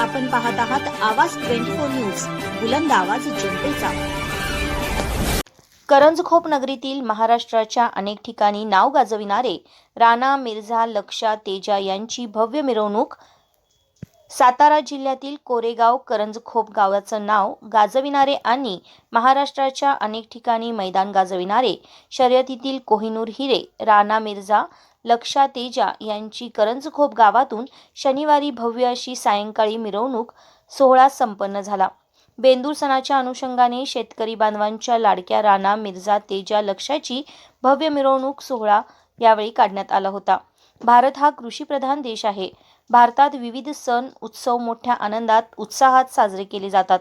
आपण पाहत आहात आवाज ट्वेंटी फोर न्यूज बुलंद आवाज जनतेचा. करंजखोप नगरीतील महाराष्ट्राच्या अनेक ठिकाणी नाव गाजविणारे राणा मिर्झा लक्षा तेजा यांची भव्य मिरवणूक. सातारा जिल्ह्यातील कोरेगाव करंजखोप गावाचं नाव गाजविणारे आणि महाराष्ट्राच्या अनेक ठिकाणी मैदान गाजविणारे. शर्यतीतील कोहिनूर हिरे राणा मिर्झा लक्षा तेजा यांची करंजखोप गावातून शनिवारी भव्य अशी सायंकाळी मिरवणूक सोहळा संपन्न झाला. बेंदूर सणाच्या अनुषंगाने शेतकरी बांधवांच्या लाडक्या राणा मिर्झा तेजा लक्षाची भव्य मिरवणूक सोहळा यावेळी काढण्यात आला होता. भारत हा कृषीप्रधान देश आहे. भारतात विविध सण उत्सव मोठ्या आनंदात उत्साहात साजरे केले जातात.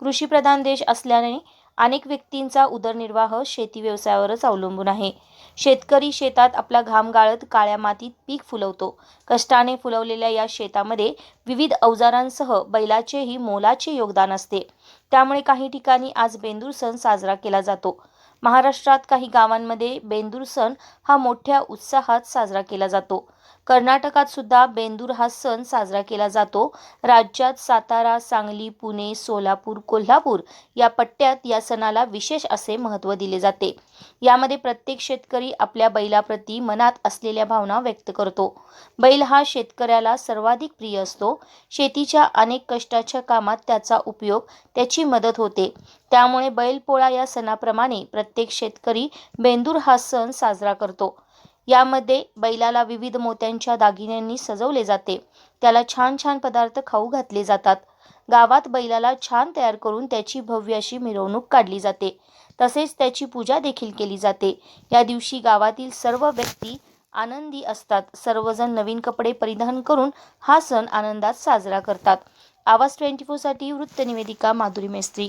कृषीप्रधान देश असल्याने अनेक व्यक्तींचा उदरनिर्वाह शेती व्यवसायावरच अवलंबून आहे. शेतकरी शेतात आपला घाम गाळत काळ्या मातीत पीक फुलवतो. कष्टाने फुलवलेल्या या शेतामध्ये विविध अवजारांसह बैलाचेही मोलाचे योगदान असते. त्यामुळे काही ठिकाणी आज बेंदूर सण साजरा केला जातो. महाराष्ट्रात काही गावांमध्ये बेंदूर सण हा मोठ्या उत्साहात साजरा केला जातो. कर्नाटकात सुद्धा बेंदूर हा सण साजरा केला जातो. राज्यात सातारा सांगली पुणे सोलापूर कोल्हापूर या पट्ट्यात या सणाला विशेष असे महत्त्व दिले जाते. यामध्ये प्रत्येक शेतकरी आपल्या बैलाप्रती मनात असलेल्या भावना व्यक्त करतो. बैल हा शेतकऱ्याला सर्वाधिक प्रिय असतो. शेतीच्या अनेक कष्टाच्या कामात त्याचा उपयोग त्याची मदत होते. त्यामुळे बैलपोळा या सणाप्रमाणे प्रत्येक शेतकरी बेंदूर हा सण साजरा करतो. यामध्ये बैलाला विविध मोत्यांच्या दागिन्यांनी सजवले जाते. त्याला छान छान पदार्थ खाऊ घातले जातात. गावात बैलाला छान तयार करून त्याची भव्य अशी मिरवणूक काढली जाते. तसेच त्याची पूजा देखील केली जाते. या दिवशी गावातील सर्व व्यक्ती आनंदी असतात. सर्वजण नवीन कपडे परिधान करून हा सण आनंदात साजरा करतात. आवाज ट्वेंटी फोरसाठी वृत्तनिवेदिका माधुरी मेस्त्री.